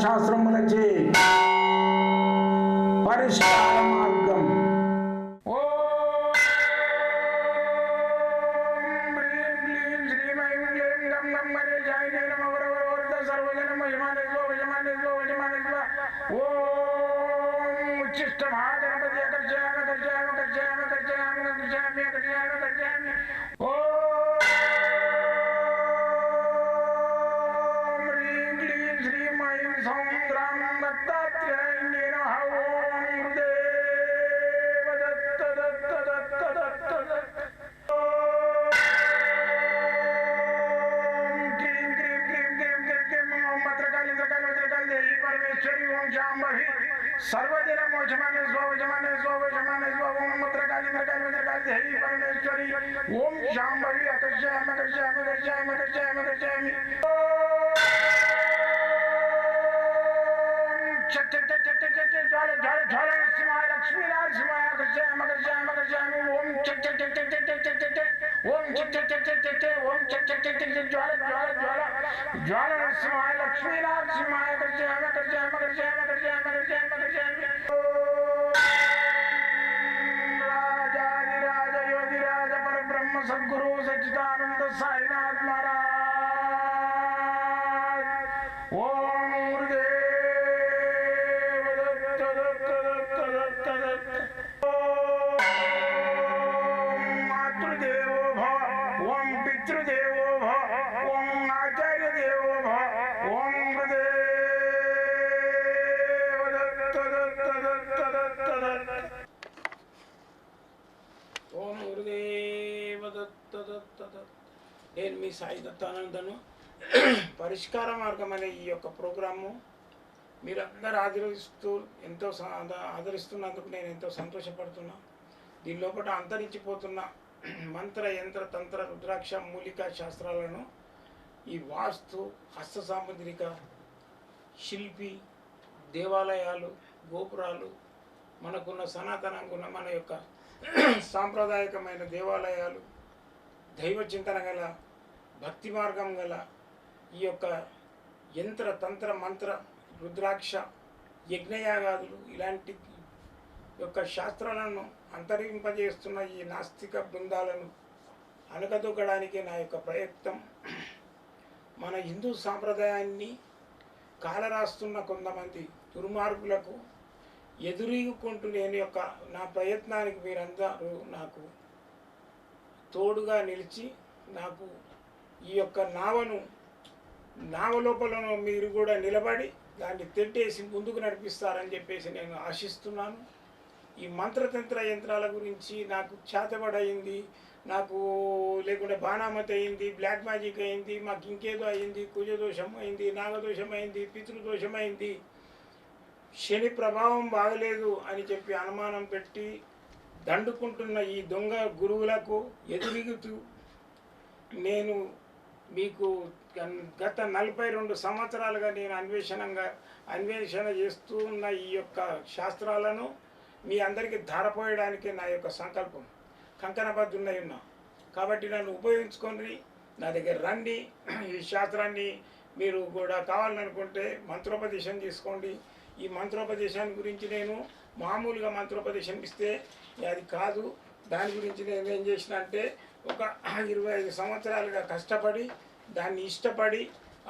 శాస్త్రములచే పరిష్కారం परमेश्वर ఓం ఆచార్య దేవో ఓం గురుదేవ దత్త దత్త దత్త నేను మీ సాయి దత్తానందను. పరిష్కార మార్గం అనే ఈ యొక్క ప్రోగ్రాము మీరందరూ ఆదరిస్తూ ఎంతో ఆదరిస్తున్నందుకు నేను ఎంతో సంతోషపడుతున్నా. దీని లోపల అంతరించిపోతున్నా. మంత్ర యంత్ర తంత్ర రుద్రాక్ష మూలిక శాస్త్రాలను ఈ వాస్తు హస్త సాముద్రిక శిల్పి దేవాలయాలు గోపురాలు మనకున్న సనాతనంగా ఉన్న మన యొక్క సాంప్రదాయకమైన దేవాలయాలు దైవ చింతన గల భక్తి మార్గం గల ఈ యొక్క యంత్ర తంత్ర మంత్ర రుద్రాక్ష యజ్ఞయాగాదులు ఇలాంటి యొక్క శాస్త్రాలను అంతరింపజేస్తున్న ఈ నాస్తిక బృందాలను అణగదొక్కడానికి నా యొక్క ప్రయత్నం. మన హిందూ సాంప్రదాయాన్ని కాలరాస్తున్న కొంతమంది దుర్మార్గులకు ఎదురీగుకుంటూ నేను యొక్క నా ప్రయత్నానికి మీరందరూ నాకు తోడుగా నిలిచి నాకు ఈ యొక్క నావను నావ లోపలను మీరు కూడా నిలబడి దాన్ని తెట్టేసి ముందుకు నడిపిస్తారని చెప్పేసి నేను ఆశిస్తున్నాను. ఈ మంత్రతంత్ర యంత్రాల గురించి నాకు చేతబడయింది నాకు లేకుంటే బాణామతి అయింది బ్లాక్ మ్యాజిక్ అయింది మాకు ఇంకేదో అయింది కుజదోషం అయింది నాగదోషం అయింది పితృదోషం అయింది. శని ప్రభావం బాగలేదు అని చెప్పి అనుమానం పెట్టి దండుకుంటున్న ఈ దొంగ గురువులకు ఎదురుగుతూ నేను మీకు గత నలభై రెండు సంవత్సరాలుగా నేను అన్వేషణంగా అన్వేషణ చేస్తూ ఉన్న ఈ యొక్క శాస్త్రాలను మీ అందరికీ ధారపోయడానికి నా యొక్క సంకల్పం. కంకణబద్ధున్నై ఉన్నా. కాబట్టి నన్ను ఉపయోగించుకొని నా దగ్గర రండి. ఈ శాస్త్రాన్ని మీరు కూడా కావాలనుకుంటే మంత్రోపదేశం తీసుకోండి. ఈ మంత్రోపదేశాన్ని గురించి నేను మామూలుగా మంత్రోపదేశం ఇస్తే అది కాదు. దాని గురించి నేను ఏం చేసిన అంటే ఒక ఇరవై ఐదు సంవత్సరాలుగా కష్టపడి దాన్ని ఇష్టపడి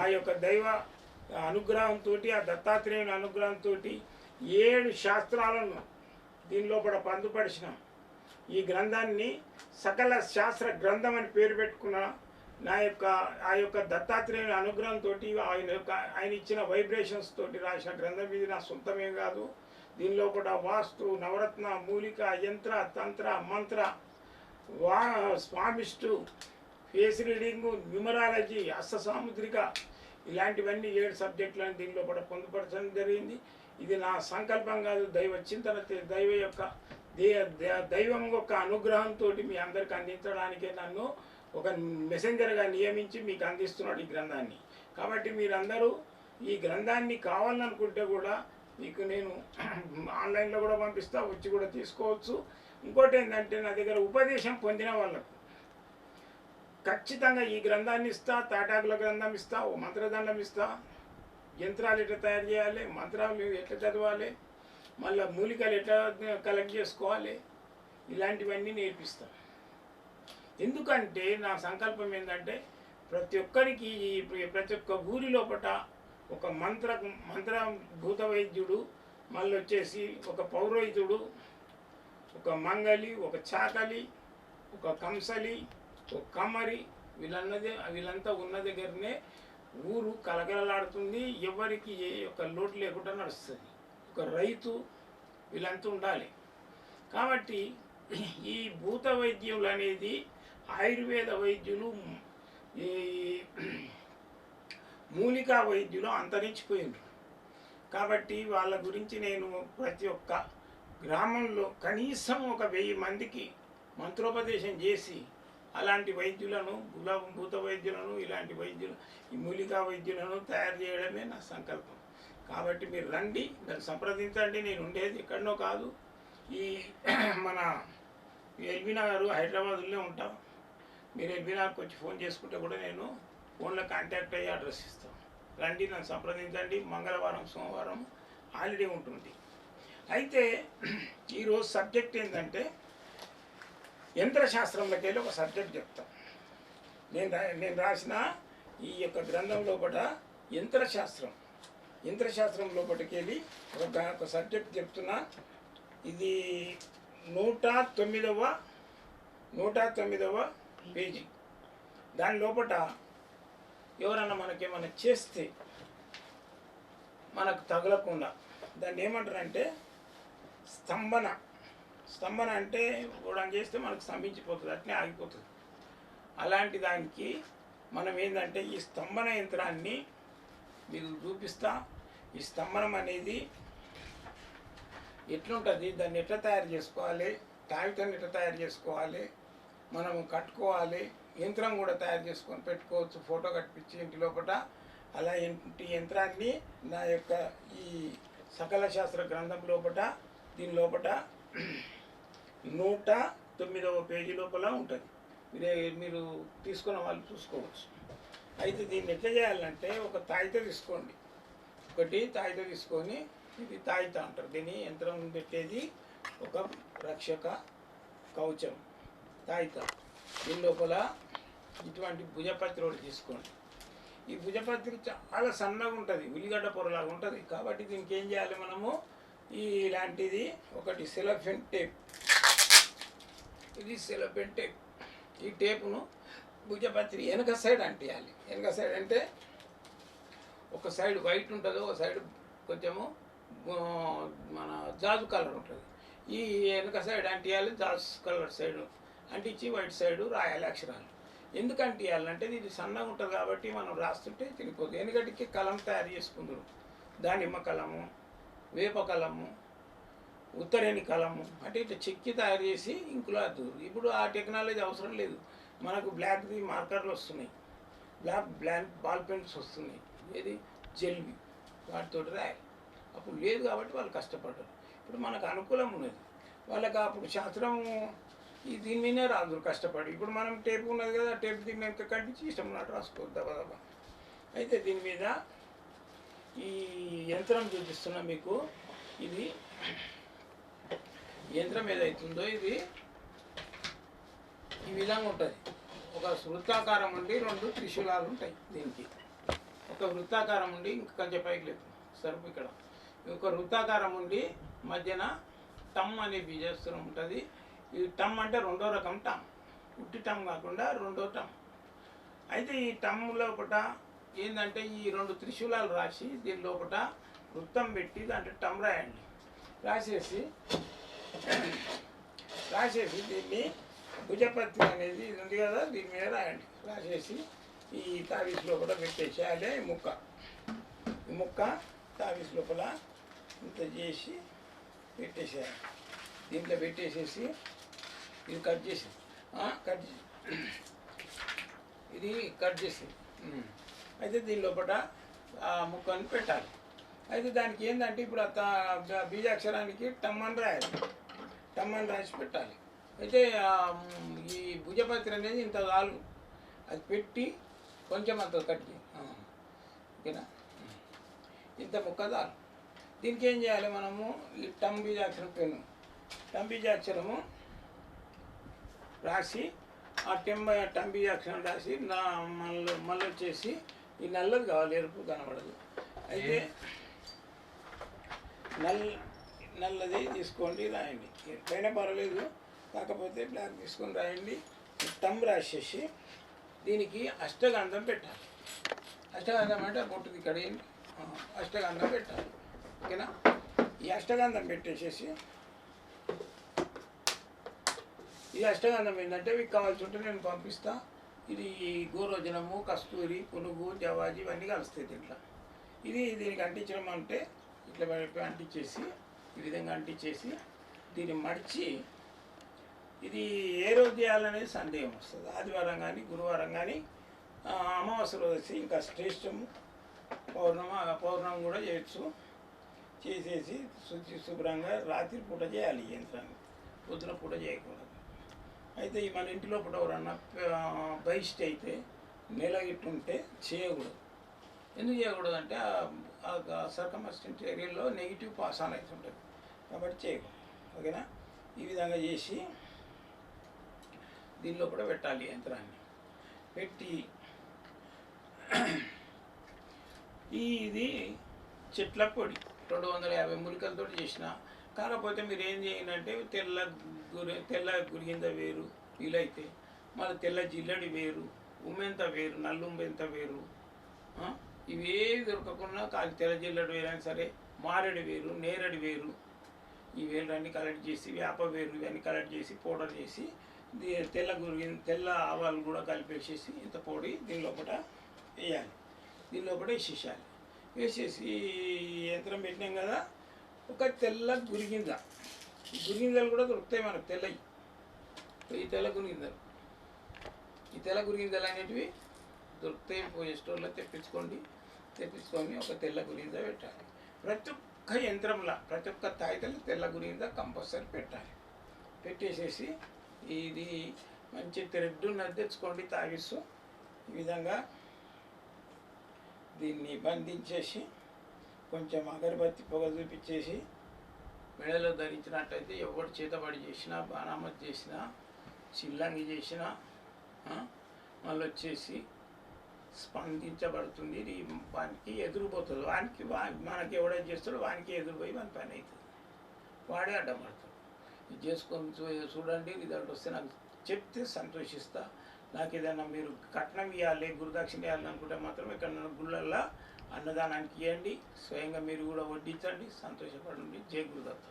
ఆ యొక్క దైవ అనుగ్రహంతో ఆ దత్తాత్రేయుని అనుగ్రహంతో ఏడు శాస్త్రాలను దీనిలో కూడా పొందుపరిచిన ఈ గ్రంథాన్ని సకల శాస్త్ర గ్రంథం అని పేరు పెట్టుకున్న నా యొక్క ఆ యొక్క దత్తాత్రేయుని అనుగ్రహంతో ఆయన యొక్క ఆయన ఇచ్చిన వైబ్రేషన్స్ తోటి రాసిన గ్రంథం ఇది నా సొంతమే కాదు. దీనిలో కూడా వాస్తు నవరత్న మూలిక యంత్ర తంత్ర మంత్ర వా స్వామిస్టు ఫేస్ రీడింగు న్యూమరాలజీ అస్త సాముద్రిక ఇలాంటివన్నీ ఏడు సబ్జెక్టులను దీనిలో కూడా పొందుపరచడం జరిగింది. ఇది నా సంకల్పం కాదు దైవ చింతన దైవ యొక్క దే దైవం యొక్క అనుగ్రహంతో మీ అందరికి అందించడానికే నన్ను ఒక మెసెంజర్గా నియమించి మీకు అందిస్తున్నాడు ఈ గ్రంథాన్ని. కాబట్టి మీరందరూ ఈ గ్రంథాన్ని కావాలనుకుంటే కూడా మీకు నేను ఆన్లైన్లో కూడా పంపిస్తా వచ్చి కూడా తీసుకోవచ్చు. ఇంకోటి ఏంటంటే నా దగ్గర ఉపదేశం పొందిన వాళ్ళకు. ఖచ్చితంగా ఈ గ్రంథాన్ని ఇస్తా తాటాకుల గ్రంథం ఇస్తా ఓ మంత్రదండం ఇస్తా యంత్రాలు ఎట్లా తయారు చేయాలి మంత్రాలు ఎట్లా చదవాలి మళ్ళీ మూలికలు ఎట్లా కలెక్ట్ చేసుకోవాలి ఇలాంటివన్నీ నేర్పిస్తాం. ఎందుకంటే నా సంకల్పం ఏంటంటే ప్రతి ఒక్కరికి ప్రతి ఒక్క ఊరి లోపల ఒక మంత్ర మంత్ర భూత వైద్యుడు మళ్ళీ వచ్చేసి ఒక పౌరోహితుడు ఒక మంగలి ఒక చాకలి ఒక కంసలి ఒక కమరి వీళ్ళన్నదే వీళ్ళంతా ఉన్న దగ్గరనే ఊరు కలగలలాడుతుంది ఎవరికి ఏ యొక్క లోటు లేకుండా నడుస్తుంది. ఒక రైతు వీళ్ళంతా ఉండాలి. కాబట్టి ఈ భూత వైద్యులు అనేది ఆయుర్వేద వైద్యులు ఈ మూలికా వైద్యులు అంతరించిపోయినారు కాబట్టి వాళ్ళ గురించి నేను ప్రతి ఒక్క గ్రామంలో కనీసం ఒక వెయ్యి మందికి మంత్రోపదేశం చేసి అలాంటి వైద్యులను గులాబం భూత వైద్యులను ఇలాంటి వైద్యులు ఈ మూలికా వైద్యులను తయారు చేయడమే నా సంకల్పం. కాబట్టి మీరు రండి నన్ను సంప్రదించండి నేను ఉండేది ఎక్కడనో కాదు. ఈ మన ఎల్బీ నగర్ హైదరాబాద్లోనే ఉంటాం. మీరు ఎల్బీ నగర్కి వచ్చి ఫోన్ చేసుకుంటే కూడా నేను ఫోన్లో కాంటాక్ట్ అయ్యి అడ్రస్ ఇస్తాను. రండి నన్ను సంప్రదించండి. మంగళవారం సోమవారం హాలిడే ఉంటుంది. అయితే ఈరోజు సబ్జెక్ట్ ఏంటంటే యంత్రశాస్త్రంలోకి వెళ్ళి ఒక సబ్జెక్ట్ చెప్తాం. నేను రా- నేను రాసిన ఈ యొక్క గ్రంథం లోపల యంత్రశాస్త్రం. యంత్రశాస్త్రం లోపలికి వెళ్ళి ఒక ఒక సబ్జెక్ట్ చెప్తున్నా. ఇది నూట తొమ్మిదవ నూట తొమ్మిదవ పేజీ. దాని లోపల ఎవరన్నా మనకేమైనా చేస్తే మనకు తగలకుండా దాన్ని ఏమంటారంటే స్తంభన. స్తంభన అంటే గోడం చేస్తే మనకు స్తంభించిపోతుంది అట్నే ఆగిపోతుంది. అలాంటి దానికి మనం ఏంటంటే ఈ స్తంభన యంత్రాన్ని మీకు చూపిస్తా. ఈ స్తంభనం అనేది ఎట్లుంటుంది? దాన్ని ఎట్లా తయారు చేసుకోవాలి? కాగితాన్ని ఎట్లా తయారు చేసుకోవాలి? మనం కట్టుకోవాలి. యంత్రం కూడా తయారు చేసుకొని పెట్టుకోవచ్చు ఫోటో కట్టించి ఇంటి లోపల అలా ఇంటి యంత్రాన్ని నా యొక్క ఈ సకల శాస్త్ర గ్రంథం లోపల దీని లోపల నూట తొమ్మిదవ పేజీ లోపల ఉంటుంది. మీరే మీరు తీసుకున్న వాళ్ళు చూసుకోవచ్చు. అయితే దీన్ని ఎట్లా చేయాలంటే ఒక తాయిత తీసుకోండి. ఒకటి తాయిత తీసుకొని ఇది తాయిత అంటారు. దీన్ని యంత్రం పెట్టేది ఒక రక్షక కవచం తాయిత. దీని లోపల ఇటువంటి భుజపత్రి ఒకటి తీసుకోండి. ఈ భుజపత్రి చాలా సన్నగా ఉంటుంది ఉల్లిగడ్డ పొరలాగా ఉంటుంది. కాబట్టి దీనికి ఏం చేయాలి మనము? ఇలాంటిది ఒకటి సెలఫెన్ టేప్. ఇది సెలఫెన్ టేప్. ఈ టేపును భుజపత్రి వెనక సైడ్ అంటేయాలి. వెనక సైడ్ అంటే ఒక సైడ్ వైట్ ఉంటుంది ఒక సైడ్ కొంచెము మన జాజు కలర్ ఉంటుంది. ఈ వెనక సైడ్ అంటియాలి జాజు కలర్ సైడ్ అంటించి వైట్ సైడ్ రాయాలి అక్షరాలు. ఎందుకు అంటియాలంటే ఇది సన్నగా ఉంటుంది కాబట్టి మనం రాస్తుంటే తిరిగిపోతుంది ఎందుకంటే కలం తయారు చేసుకుందరు. దానిమ్మ కలము వేప కలము ఉత్తరేణి కలము అంటే ఇట్లా చెక్కి తయారు చేసి ఇంకులో అద్దురు ఇప్పుడు ఆ టెక్నాలజీ అవసరం లేదు. మనకు బ్లాక్ది మార్కర్లు వస్తున్నాయి. బ్లాక్ బ్లాక్ బాల్ పెన్స్ వస్తున్నాయి. ఏది? జెల్వి. వాటితో రాయాలి. అప్పుడు లేదు కాబట్టి వాళ్ళు కష్టపడ్డారు. ఇప్పుడు మనకు అనుకూలం ఉన్నది. వాళ్ళకి అప్పుడు శాస్త్రం ఈ దీని మీదనే రాదు కష్టపడి ఇప్పుడు మనం టేప్ ఉన్నది కదా టేప్ దీని మీద కట్టించి ఇష్టం ఉన్నట్టు రాసుకోవద్దు దబా. అయితే దీని మీద ఈ యంత్రం చూపిస్తున్నా మీకు. ఇది యంత్రం ఏదైతుందో ఇది. ఈ విధంగా ఉంటుంది. ఒక వృత్తాకారం ఉండి రెండు త్రిశూలాలు ఉంటాయి దీనికి. ఒక వృత్తాకారం ఉండి ఇంకా కొంచెం పైకి లేదు సరుపు ఇక్కడ. ఒక వృత్తాకారం ఉండి మధ్యన టమ్ అనే బీజాస్త్రం ఉంటుంది. ఇది టమ్ అంటే రెండో రకం టమ్. ఉట్టి టమ్ కాకుండా రెండో టమ్. అయితే ఈ టమ్ లోపల ఏంటంటే ఈ రెండు త్రిశూలాలు రాసి దీని లోపల వృత్తం పెట్టి దాంట్లో టమ్ రాయండి. రాసేసి రాసేసి దీన్ని భుజపత్తి అనేది ఇది ఉంది కదా దీని మీద రాయండి. రాసేసి ఈ తావీస్ లోపల పెట్టేసేయాలి ఈ ముక్క. ఈ ముక్క తావీస్ లోపల ఇంత చేసి పెట్టేసేయాలి. దీంట్లో పెట్టేసేసి ఇది కట్ చేసి కట్ చేసి ఇది కట్ చేసి అయితే దీని లోపల ముక్కని పెట్టాలి. అయితే దానికి ఏంటంటే ఇప్పుడు ఆ బీజాక్షరానికి టమ్మని రాయాలి. టమ్మని రాసి పెట్టాలి. అయితే ఈ భుజపత్రి అనేది ఇంత చాలు అది పెట్టి కొంచెం అంత కట్టి ఓకేనా? ఇంత ముక్క చాలు. దీనికి ఏం చేయాలి మనము? ఈ టంబీజాక్షరం పెన్ను. టంబీజాక్షరము రాసి ఆ టెంబ టంబీజాక్షరం రాసి నా మళ్ళీ మళ్ళీ వచ్చేసి ఈ నల్లది కావాలి ఎరుపు కనబడదు. అయితే నల్ నల్లది తీసుకోండి రాయండి. ఎప్పుడైనా పర్వాలేదు. కాకపోతే బ్లాక్ తీసుకొని రాయండి. టమ్ రాసేసి దీనికి అష్టగంధం పెట్టాలి. అష్టగంధం అంటే ఆ బొట్టుది ఇక్కడ అష్టగంధం పెట్టాలి. ఓకేనా? ఈ అష్టగంధం పెట్టేసేసి ఈ అష్టగంధం ఏంటంటే మీకు కావాల్సి ఉంటే నేను పంపిస్తా. ఇది గోరోజనము కస్తూరి పులుగు జవాజి ఇవన్నీ కలుస్తాయి దీంట్లో. ఇది దీనికి అంటించడం అంటే ఇట్లా అంటించేసి ఈ విధంగా అంటించేసి దీన్ని మడిచి ఇది ఏ రోజు చేయాలనేది సందేహం వస్తుంది. ఆదివారం కానీ గురువారం కానీ అమావాస్య రోజు వచ్చి ఇంకా శ్రేష్టము. పౌర్ణమ పౌర్ణమి కూడా చేయొచ్చు. చేసేసి శుచి శుభ్రంగా రాత్రి పూట చేయాలి యంత్రాన్ని. పొద్దున పూట చేయకూడదు. అయితే మన ఇంటి లోపల ఎవరన్నా బయస్ట్ అయితే నెల ఇట్టుంటే చేయకూడదు. ఎందుకు చేయకూడదు అంటే ఆ సర్కమస్టెంట్ ఏరియాలో నెగిటివ్ పాస్ ఆన్ అవుతుంటుంది కాబట్టి చేయకూడదు. ఓకేనా? ఈ విధంగా చేసి దీనిలో కూడా పెట్టాలి యంత్రాన్ని. పెట్టి ఈ ఇది చెట్ల పొడి రెండు వందల యాభై మూలికలతో చేసిన. కాకపోతే మీరు ఏం చేయాలంటే తెల్ల గురి తెల్ల గురిగింద వేరు వీలైతే మళ్ళీ తెల్ల జిల్లడి వేరు ఉమ్మెంత వేరు నల్లుంబెంత వేరు ఇవేవి దొరకకుండా కాదు తెల్ల జిల్లడి వేరు అయినా సరే మారేడు వేరు నేరడి వేరు. ఈ వేలన్నీ కలెక్ట్ చేసి వేప వేరు ఇవన్నీ కలెక్ట్ చేసి పౌడర్ చేసి తెల్ల గురి తెల్ల ఆవాలు కూడా కలిపేసేసి ఇంత పొడి దీని లోపల వేయాలి. దీని లోపల వేసేసేయాలి. వేసేసి యంత్రం పెట్టినాం కదా ఒక తెల్ల గురిగిందా గురిగింజలు కూడా దొరుకుతాయి మనకు తెల్లవి ఈ తెల్ల గురిగింజలు. ఈ తెల్ల గురిగింజలు అనేటివి దొరుకుతాయి పోయే స్టోర్లో తెప్పించుకోండి. తెప్పించుకొని ఒక తెల్ల గురింజ పెట్టాలి. ప్రతి ఒక్క యంత్రంలో ప్రతి ఒక్క తాయితలు తెల్ల గురింజ కంపల్సరీ పెట్టాలి. పెట్టేసేసి ఇది మంచి థ్రెడ్ ఉన్నది తెచ్చుకోండి తాగిస్తూ. ఈ విధంగా దీన్ని బంధించేసి కొంచెం అగరబత్తి పొగ చూపించేసి మెడలో ధరించినట్టయితే ఎవరు చేతబడి చేసినా బాణామతి చేసినా చిల్లంగి చేసినా మళ్ళీ వచ్చేసి స్పందించబడుతుంది. వానికి ఎదురుపోతుంది. వానికి వా మనకి ఎవడైతే చేస్తాడో వానికి ఎదురుపోయి వాని పని అవుతుంది వాడే అడ్డపడతాడు ఇది చేసుకొని చూ- చూడండి రిజల్ట్ వస్తే నాకు చెప్తే సంతోషిస్తా. నాకు ఏదైనా మీరు కట్నం ఇవ్వాలి గురుదక్షిణ ఇవ్వాలి అనుకుంటే మాత్రం ఇక్కడ గుళ్ళల్లో అన్నదానానికి ఇవ్వండి స్వయంగా మీరు కూడా వడ్డించండి సంతోషపడండి. జై గురుదత్తం.